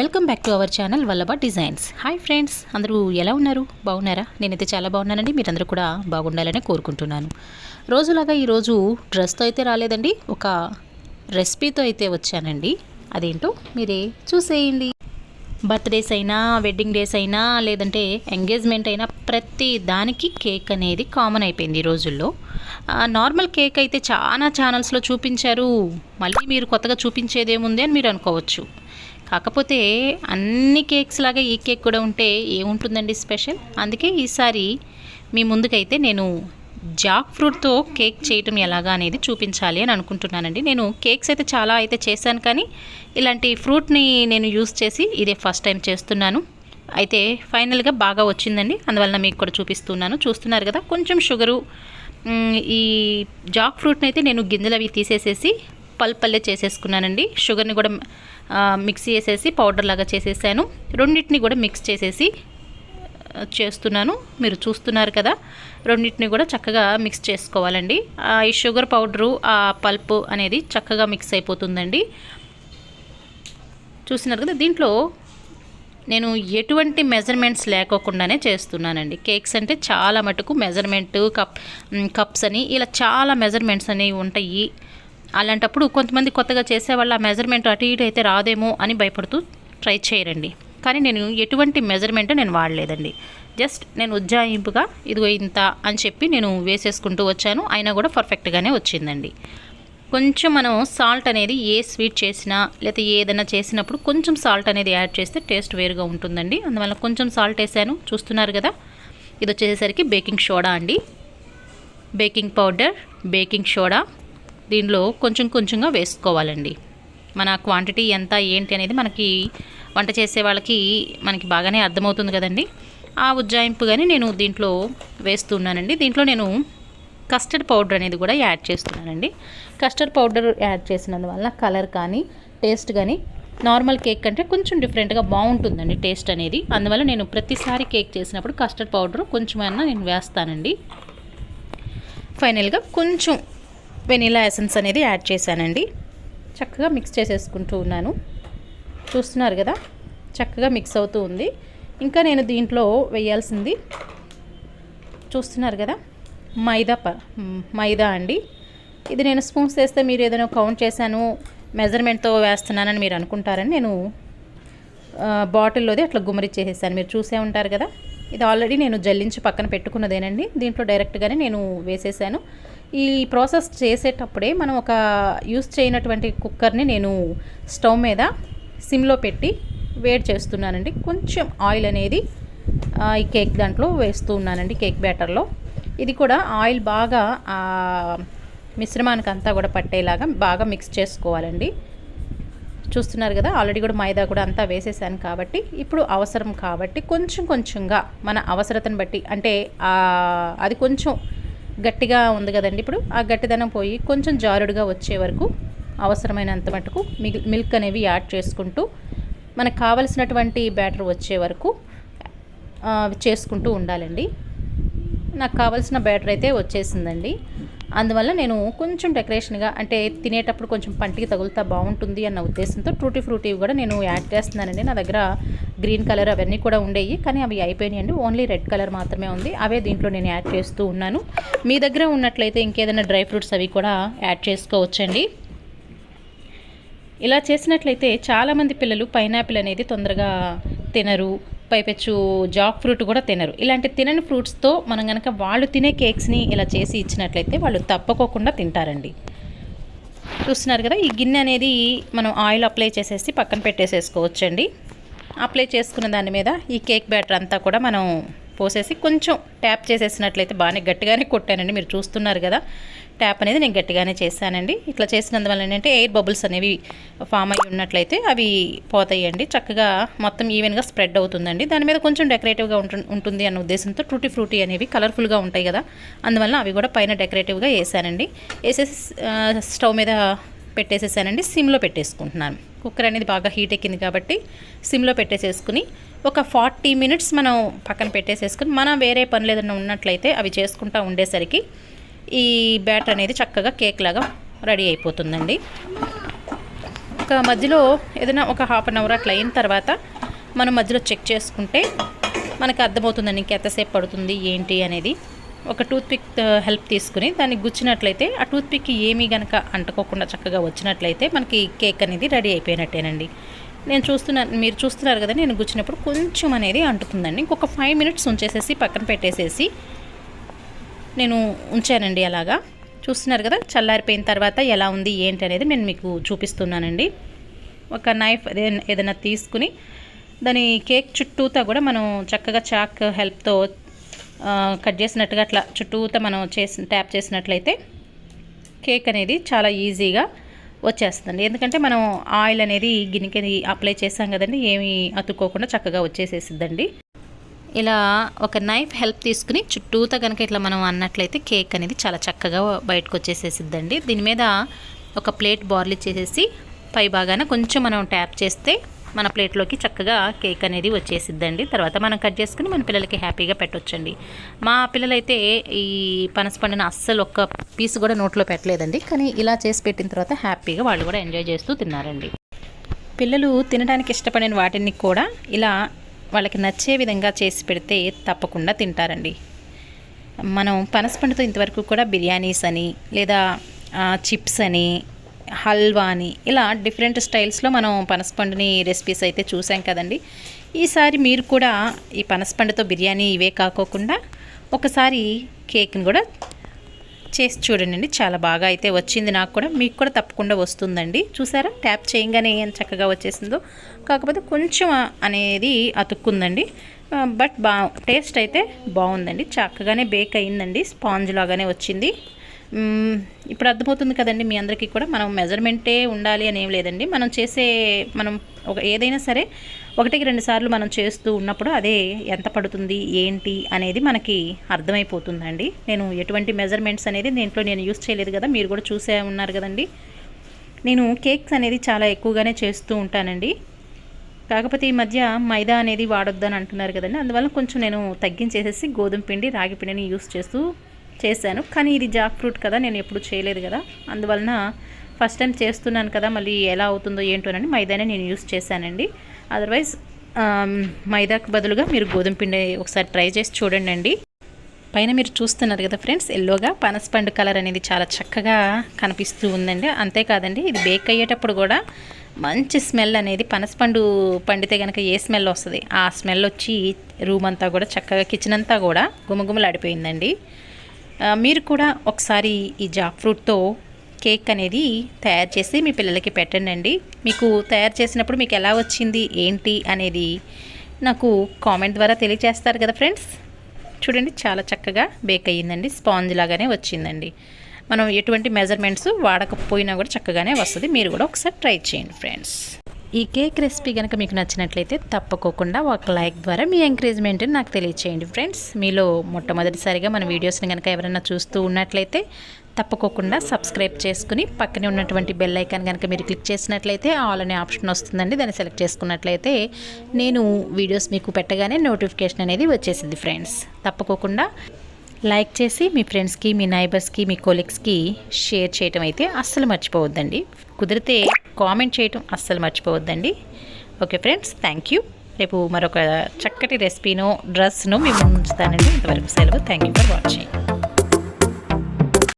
Welcome back to our channel Vallabha designs. Hi friends అందరూ ఎలా ఉన్నారు? బాగున్నారా? నేనైతే చాలా బాగున్నానండి. మీరందరూ కూడా బాగుండాలని కోరుకుంటున్నాను. రోజులాగా ఈరోజు డ్రెస్తో అయితే రాలేదండి. ఒక రెసిపీతో అయితే వచ్చానండి. అదేంటో మీరే చూసేయండి. బర్త్డేస్ అయినా వెడ్డింగ్ డేస్ అయినా లేదంటే ఎంగేజ్మెంట్ అయినా ప్రతి దానికి కేక్ అనేది కామన్ అయిపోయింది ఈ రోజుల్లో. నార్మల్ కేక్ అయితే చాలా ఛానల్స్లో చూపించారు. మళ్ళీ మీరు కొత్తగా చూపించేదేముంది అని మీరు అనుకోవచ్చు. కాకపోతే అన్ని కేక్స్ లాగా ఈ కేక్ కూడా ఉంటే ఏముంటుందండి స్పెషల్? అందుకే ఈసారి మీ ముందుకైతే నేను జాక్ ఫ్రూట్తో కేక్ చేయటం ఎలాగా అనేది చూపించాలి అని అనుకుంటున్నానండి. నేను కేక్స్ అయితే చాలా అయితే చేశాను కానీ ఇలాంటి ఫ్రూట్ని నేను యూస్ చేసి ఇదే ఫస్ట్ టైం చేస్తున్నాను. అయితే ఫైనల్గా బాగా వచ్చిందండి. అందువలన మీకు కూడా చూపిస్తున్నాను. చూస్తున్నారు కదా కొంచెం షుగరు ఈ జాక్ ఫ్రూట్ని అయితే నేను గింజలు అవి తీసేసేసి పల్పల్లే చేసేసుకున్నానండి. షుగర్ని కూడా మిక్సీ చేసేసి పౌడర్ లాగా చేసేసాను. రెండింటిని కూడా మిక్స్ చేసేసి చేస్తున్నాను. మీరు చూస్తున్నారు కదా రెండింటిని కూడా చక్కగా మిక్స్ చేసుకోవాలండి. ఈ షుగర్ పౌడరు ఆ పల్ప్ అనేది చక్కగా మిక్స్ అయిపోతుందండి. చూస్తున్నారు కదా దీంట్లో నేను ఎటువంటి మెజర్మెంట్స్ లేకోకుండానే చేస్తున్నానండి. కేక్స్ అంటే చాలా మటుకు మెజర్మెంట్ కప్ కప్స్ అని ఇలా చాలా మెజర్మెంట్స్ అనేవి ఉంటాయి. అలాంటప్పుడు కొంతమంది కొత్తగా చేసేవాళ్ళు ఆ మెజర్మెంట్ అటు ఇటు అయితే రాదేమో అని భయపడుతూ ట్రై చేయరండి. కానీ నేను ఎటువంటి మెజర్మెంట్ నేను వాడలేదండి. జస్ట్ నేను ఉజ్జాయింపుగా ఇదిగో ఇంత అని చెప్పి నేను వేసేసుకుంటూ వచ్చాను. అయినా కూడా పర్ఫెక్ట్గానే వచ్చిందండి. కొంచెం మనం సాల్ట్ అనేది ఏ స్వీట్ చేసినా లేకపోతే ఏదైనా చేసినప్పుడు కొంచెం సాల్ట్ అనేది యాడ్ చేస్తే టేస్ట్ వేరుగా ఉంటుందండి. అందువల్ల కొంచెం సాల్ట్ వేసాను. చూస్తున్నారు కదా? ఇది వచ్చేసరికి బేకింగ్ సోడా అండి. బేకింగ్ పౌడర్ బేకింగ్ సోడా దీనిలో కొంచెం కొంచెంగా వేసుకోవాలండి. మన క్వాంటిటీ ఎంత ఏంటి అనేది మనకి వంట చేసే వాళ్ళకి మనకి బాగానే అర్థమవుతుంది కదండి. ఆ ఉజ్జాయింపుగానే నేను దీంట్లో వేస్తున్నానండి. దీంట్లో నేను కస్టర్డ్ పౌడర్ అనేది కూడా యాడ్ చేస్తున్నానండి. కస్టర్డ్ పౌడర్ యాడ్ చేసినందువల్ల కలర్ కానీ టేస్ట్ కానీ నార్మల్ కేక్ కంటే కొంచెం డిఫరెంట్గా బాగుంటుందండి టేస్ట్ అనేది. అందువల్ల నేను ప్రతిసారి కేక్ చేసినప్పుడు కస్టర్డ్ పౌడర్ కొంచెమైనా నేను వేస్తానండి. ఫైనల్గా కొంచెం వెనీలా ఎసెన్స్ అనేది యాడ్ చేశానండి. చక్కగా మిక్స్ చేసేసుకుంటూ ఉన్నాను. చూస్తున్నారు కదా? చక్కగా మిక్స్ అవుతూ ఉంది. ఇంకా నేను దీంట్లో వేయాల్సింది చూస్తున్నారు కదా? మైదా ప మైదా అండి. ఇది నేను స్పూన్స్ వేస్తే మీరు ఏదైనా కౌంట్ చేశాను మెజర్మెంట్తో వేస్తున్నానని మీరు అనుకుంటారని నేను బాటిల్లోది అట్లా గుమ్మరిచ్చేసేసాను మీరు చూసే ఉంటారు కదా? ఇది ఆల్రెడీ నేను జల్లించి పక్కన పెట్టుకున్నదేనండి. దీంట్లో డైరెక్ట్గానే నేను వేసేసాను. ఈ ప్రాసెస్ చేసేటప్పుడే మనం ఒక యూస్ చేయనటువంటి కుక్కర్ని నేను స్టవ్ మీద సిమ్లో పెట్టి వేడి చేస్తున్నానండి. కొంచెం ఆయిల్ అనేది ఈ కేక్ దాంట్లో వేస్తూ ఉన్నానండి కేక్ బ్యాటర్లో. ఇది కూడా ఆయిల్ బాగా మిశ్రమానికి అంతా కూడా పట్టేలాగా బాగా మిక్స్ చేసుకోవాలండి. చూస్తున్నారు కదా ఆల్రెడీ కూడా మైదా కూడా అంతా వేసేసాను కాబట్టి ఇప్పుడు అవసరం కాబట్టి కొంచెం కొంచెంగా మన అవసరతను బట్టి అంటే అది కొంచెం గట్టిగా ఉంది కదండి. ఇప్పుడు ఆ గట్టిదనం పోయి కొంచెం జారుడుగా వచ్చే వరకు అవసరమైనంత మటుకు మిల్ మిల్క్ అనేవి యాడ్ చేసుకుంటూ మనకు కావలసినటువంటి బ్యాటర్ వచ్చే వరకు చేసుకుంటూ ఉండాలండి. నాకు కావాల్సిన బ్యాటర్ అయితే వచ్చేసిందండి. అందువల్ల నేను కొంచెం డెకరేషన్గా అంటే తినేటప్పుడు కొంచెం పంటికి తగులుతా బాగుంటుంది అన్న ఉద్దేశంతో ట్రూటీ ఫ్రూటీ కూడా నేను యాడ్ చేస్తున్నానండి. నా దగ్గర గ్రీన్ కలర్ అవన్నీ కూడా ఉండేవి కానీ అవి అయిపోయినాయండి. ఓన్లీ రెడ్ కలర్ మాత్రమే ఉంది. అవే దీంట్లో నేను యాడ్ చేస్తూ ఉన్నాను. మీ దగ్గర ఉన్నట్లయితే ఇంకేదైనా డ్రై ఫ్రూట్స్ అవి కూడా యాడ్ చేసుకోవచ్చండి. ఇలా చేసినట్లయితే చాలామంది పిల్లలు పైనాపిల్ అనేది తొందరగా తినరు. పైపెచ్చు జాక్ ఫ్రూట్ కూడా తినరు. ఇలాంటి తినని ఫ్రూట్స్తో మనం కనుక వాళ్ళు తినే కేక్స్ని ఇలా చేసి ఇచ్చినట్లయితే వాళ్ళు తప్పకోకుండా తింటారండి. చూస్తున్నారు కదా ఈ గిన్నె అనేది మనం ఆయిల్ అప్లై చేసేసి పక్కన పెట్టేసేసుకోవచ్చండి. అప్లై చేసుకున్న దాని మీద ఈ కేక్ బ్యాటర్ అంతా కూడా మనం పోసేసి కొంచెం ట్యాప్ చేసేసినట్లయితే బాగానే గట్టిగానే కొట్టానండి. మీరు చూస్తున్నారు కదా ట్యాప్ అనేది నేను గట్టిగానే చేశానండి. ఇట్లా చేసినందువల్ల ఏంటంటే ఎయిర్ బబుల్స్ అనేవి ఫామ్ అయ్యి ఉన్నట్లయితే అవి పోతాయండి. చక్కగా మొత్తం ఈవెన్గా స్ప్రెడ్ అవుతుందండి. దాని మీద కొంచెం డెకరేటివ్గా ఉంటు- ఉంటుంది అన్న ఉద్దేశంతో ట్రూటీ ఫ్రూటీ అనేవి కలర్ఫుల్గా ఉంటాయి కదా. అందువల్ల అవి కూడా పైన డెకరేటివ్గా వేసానండి వేసేసి స్టవ్ మీద పెట్టేసేసానండి. సిమ్లో పెట్టేసుకుంటున్నాను. కుక్కర్ అనేది బాగా హీట్ ఎక్కింది కాబట్టి సిమ్లో పెట్టేసేసుకుని ఒక ఫార్టీ మినిట్స్ మనం పక్కన పెట్టేసేసుకుని మనం వేరే పనులు ఏదైనా ఉన్నట్లయితే అవి చేసుకుంటూ ఉండేసరికి ఈ బ్యాటర్ అనేది చక్కగా కేక్ లాగా రెడీ అయిపోతుందండి. ఒక మధ్యలో ఏదైనా ఒక హాఫ్ అన్ అవర్ అట్లా అయిన తర్వాత మనం మధ్యలో చెక్ చేసుకుంటే మనకు అర్థమవుతుందండి ఇంకెంతసేపు పడుతుంది ఏంటి అనేది. ఒక టూత్పిక్ హెల్ప్ తీసుకుని దాన్ని గుచ్చినట్లయితే ఆ టూత్పిక్ ఏమీ గనక అంటుకోకుండా చక్కగా వచ్చినట్లయితే మనకి కేక్ అనేది రెడీ అయిపోయినట్టేనండి. నేను చూస్తున్నాను మీరు చూస్తున్నారు కదా నేను గుచ్చినప్పుడు కొంచెం అనేది అంటుతుందండి. ఇంకొక ఫైవ్ మినిట్స్ ఉంచేసేసి పక్కన పెట్టేసేసి నేను ఉంచానండి అలాగా. చూస్తున్నారు కదా చల్లారిపోయిన తర్వాత ఎలా ఉంది ఏంటి అనేది నేను మీకు చూపిస్తున్నానండి. ఒక నైఫ్ ఏదైనా తీసుకుని దాని కేక్ చుట్టూతా కూడా మనం చక్కగా చాక్ హెల్ప్తో కట్ చేసినట్టుగా అట్లా చుట్టూతో మనం చేసి ట్యాప్ చేసినట్లయితే కేక్ అనేది చాలా ఈజీగా వచ్చేస్తుంది ఎందుకంటే మనం ఆయిల్ అనేది గిన్నెకి అప్లై చేసాం కదండి ఏమి అతుక్కోకుండా చక్కగా వచ్చేసేసిద్దండి. ఇలా ఒక నైఫ్ హెల్ప్ తీసుకుని చుట్టూత కనుక ఇట్లా మనం అన్నట్లయితే కేక్ అనేది చాలా చక్కగా బయటకు వచ్చేసేసిద్దండి. దీని మీద ఒక ప్లేట్ బార్లీ చేసేసి పై భాగాన కొంచెం మనం ట్యాప్ చేస్తే మన ప్లేట్లోకి చక్కగా కేక్ అనేది వచ్చేసిద్దండి. తర్వాత మనం కట్ చేసుకుని మన పిల్లలకి హ్యాపీగా పెట్టొచ్చండి. మా పిల్లలైతే ఈ పనసపండును అస్సలు ఒక్క పీస్ కూడా నోట్లో పెట్టలేదండి. కానీ ఇలా చేసి పెట్టిన తర్వాత హ్యాపీగా వాళ్ళు కూడా ఎంజాయ్ చేస్తూ తిన్నారండి. పిల్లలు తినడానికి ఇష్టపడిన వాటిని కూడా ఇలా వాళ్ళకి నచ్చే విధంగా చేసి పెడితే తప్పకుండా తింటారండి. మనం పనసపండుతో ఇంతవరకు కూడా బిర్యానీస్ అని లేదా చిప్స్ అని హల్వాని ఇలా డిఫరెంట్ స్టైల్స్లో మనం పనసపండుని రెసిపీస్ అయితే చూసాం కదండి. ఈసారి మీరు కూడా ఈ పనసపండుతో బిర్యానీ ఇవే కాకోకుండా ఒకసారి కేక్ని కూడా చేసి చూడండి చాలా బాగా అయితే వచ్చింది నాకు కూడా. మీకు కూడా తప్పకుండా వస్తుందండి. చూసారా? ట్యాప్ చేయగానే ఏం చక్కగా వచ్చేసిందో. కాకపోతే కొంచెం అనేది అతుక్కుందండి. బట్ బా టేస్ట్ అయితే బాగుందండి. చక్కగానే బేక్ అయిందండి. స్పాంజ్ లాగానే వచ్చింది. ఇప్పుడు అర్థమవుతుంది కదండి మీ అందరికీ కూడా మనం మెజర్మెంటే ఉండాలి అని ఏం లేదండి. మనం చేసే మనం ఒక ఏదైనా సరే ఒకటికి రెండు సార్లు మనం చేస్తూ ఉన్నప్పుడు అదే ఎంత పడుతుంది ఏంటి అనేది మనకి అర్థమైపోతుందండి. నేను ఎటువంటి మెజర్మెంట్స్ అనేది దీంట్లో నేను యూస్ చేయలేదు కదా మీరు కూడా చూసే ఉన్నారు కదండి. నేను కేక్స్ అనేది చాలా ఎక్కువగానే చేస్తూ ఉంటానండి. కాకపోతే ఈ మధ్య మైదా అనేది వాడొద్దని అంటున్నారు కదండి. అందువల్ల కొంచెం నేను తగ్గించేసేసి గోధుమ పిండి రాగి పిండిని యూస్ చేస్తూ చేశాను. కానీ ఇది జాక్ ఫ్రూట్ కదా నేను ఎప్పుడు చేయలేదు కదా. అందువలన ఫస్ట్ టైం చేస్తున్నాను కదా మళ్ళీ ఎలా అవుతుందో ఏంటోనని మైదానే నేను యూస్ చేశానండి. అదర్వైజ్ మైదాకు బదులుగా మీరు గోధుమ పిండి ఒకసారి ట్రై చేసి చూడండి అండి పైన మీరు చూస్తున్నారు కదా ఫ్రెండ్స్ ఎల్లోగా పనసపండు కలర్ అనేది చాలా చక్కగా కనిపిస్తూ ఉందండి. అంతేకాదండి ఇది బేక్ అయ్యేటప్పుడు కూడా మంచి స్మెల్ అనేది పనసపండు పండితే కనుక ఏ స్మెల్ వస్తుంది? ఆ స్మెల్ వచ్చి రూమ్ అంతా కూడా చక్కగా కిచెన్ అంతా కూడా గుమగుమలాడిపోయిందండి. మీరు కూడా ఒకసారి ఈ జాక్ ఫ్రూట్తో కేక్ అనేది తయారు చేసి మీ పిల్లలకి పెట్టండి మీకు తయారు చేసినప్పుడు మీకు ఎలా వచ్చింది ఏంటి అనేది నాకు కామెంట్ ద్వారా తెలియజేస్తారు కదా ఫ్రెండ్స్. చూడండి చాలా చక్కగా బేక్ అయ్యిందండి స్పాంజ్ లాగానే వచ్చిందండి. మనం ఎటువంటి మెజర్మెంట్స్ వాడకపోయినా కూడా చక్కగానే వస్తుంది. మీరు కూడా ఒకసారి ట్రై చేయండి ఫ్రెండ్స్. ఈ కేక్ రెసిపీ కనుక మీకు నచ్చినట్లయితే తప్పకోకుండా ఒక లైక్ ద్వారా మీ ఎంకరేజ్మెంట్ని నాకు తెలియచేయండి ఫ్రెండ్స్. మీలో మొట్టమొదటిసారిగా మన వీడియోస్ని కనుక ఎవరైనా చూస్తూ ఉన్నట్లయితే తప్పకోకుండా సబ్స్క్రైబ్ చేసుకుని పక్కనే ఉన్నటువంటి బెల్ ఐకాన్ కనుక మీరు క్లిక్ చేసినట్లయితే ఆల్ అనే ఆప్షన్ వస్తుందండి. దాన్ని సెలెక్ట్ చేసుకున్నట్లయితే నేను వీడియోస్ మీకు పెట్టగానే నోటిఫికేషన్ అనేది వచ్చేసింది ఫ్రెండ్స్. తప్పకోకుండా లైక్ చేసి మీ ఫ్రెండ్స్కి మీ నైబర్స్కి మీ కొలీగ్స్కి షేర్ చేయటం అయితే అస్సలు మర్చిపోవద్దండి. కుదిరితే కామెంట్ చేయటం అస్సలు మర్చిపోవద్దండి. Okay friends thank you. రేపు మరొక చక్కటి రెసిపీనో డ్రెస్ను మేము ఉంచుతానండి. ఇంతవరకు సెలవు. Thank you for watching.